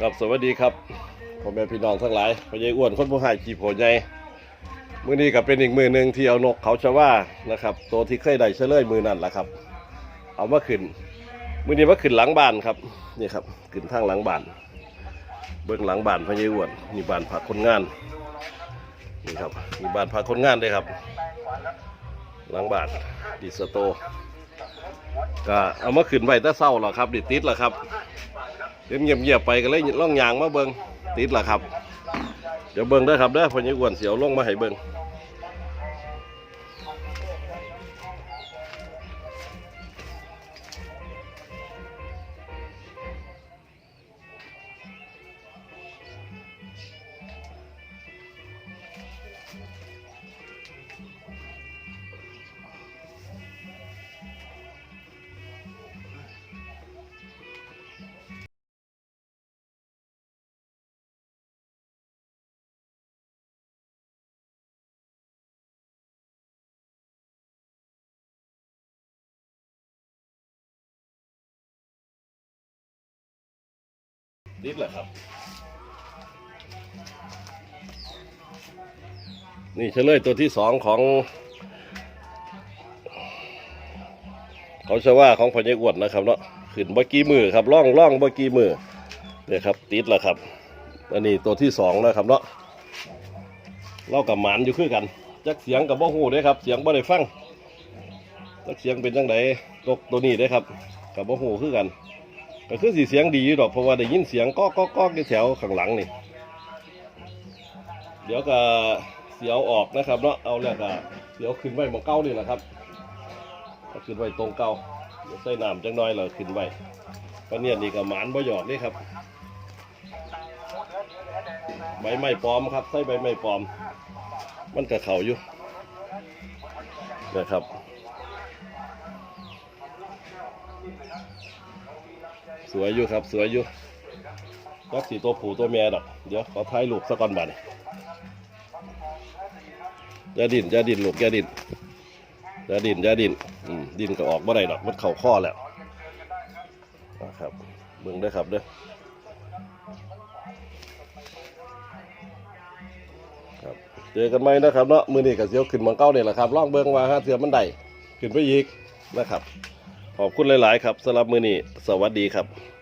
ครับสวัสดีครับพ่อแม่พี่น้องทั้งหลายพ่อใหญ่อ้วนคนผู้ให้จีโผใหญ่มือนี้ก็เป็นอีกมือหนึ่งที่เอานกเขาชว่านะครับ ตัวที่เคยได้เฉลยมือนั่นแหละครับ เอามาขึ้นมือนี้มาขึ้นหลังบ้านครับนี่ครับขึ้นทางหลังบ้าน เบื้องหลังบ้านพ่อใหญ่อ้วนนี่บ้านพักคนงานนี่ครับมีบ้านพักคนงานด้วยครับ หลังบ้านดิสโต ก็เอามาขึ้นไว้แต่เศร้าหรอครับดิติดหรอครับ เดี๋ยวเงียบๆไปก็เลยล่องยางมาเบิงติดละครับ เดี๋ยวเบิงได้ครับเด้อพอนี้กวนเสียวลงมาให้เบิง ติดละครับ นี่เฉลยตัวที่สองของเขาชว่าของพอยังอ้วนนะครับเนาะขึ้นเมื่อกี้มือครับล่องล่องเมื่อกี้มือเนี่ยครับ ติดละครับ อันนี้ตัวที่สองนะครับเนาะเล่ากับหมานอยู่คือกันจักเสียงกับบ่หูเด้ครับ เสียงบ่ได้ฟังจักเสียงเป็นจังไดตกตัวนี้เด้ครับกับบ่หูคือกัน ก็คือสีเสียงดีอยู่ดอกเพราะว่าได้ยินเสียงก๊อกก๊อกก๊อกในแถวข้างหลังนี่ เดี๋ยวก็เสียวออกนะครับเนาะเอาแล้วก็เสียวขึ้นไว้หมองเก้านี่แหละครับขึ้นไว้ตรงเก้าเดี๋ยวใส่น้ำจังน้อยเราขึ้นไว้ปะเนี่ยนี่ก็หมานบ่หยอกนี่ครับ ใบไม้ปลอมครับใส่ใบไม้ปลอม มันก็เข่าอยู่นะครับ สวยอยู่ครับ สวยอยู่ยักษ์สีตัวผู้ตัวแม่ดอก เดี๋ยวขอถ่ายรูปสักก่อนบัดนี้อย่าดินอย่าดินลูกอย่าดินอย่าดินอย่าดินอืมดินก็ออกบ่ได้ดอกมันเข่าข้อแล้วนะครับเบิ่งได้ครับเด้อครับเจอกันไหมนะครับเนาะมือนี้กับเสียวขึ้นมังเก้าเนี่ยแหละครับล่องเบิ่งว่าฮะเถื่อมันได้ขึ้นไปอีกนะครับ ขอบคุณหลาย ๆ ครับสำหรับมือนี้สวัสดีครับ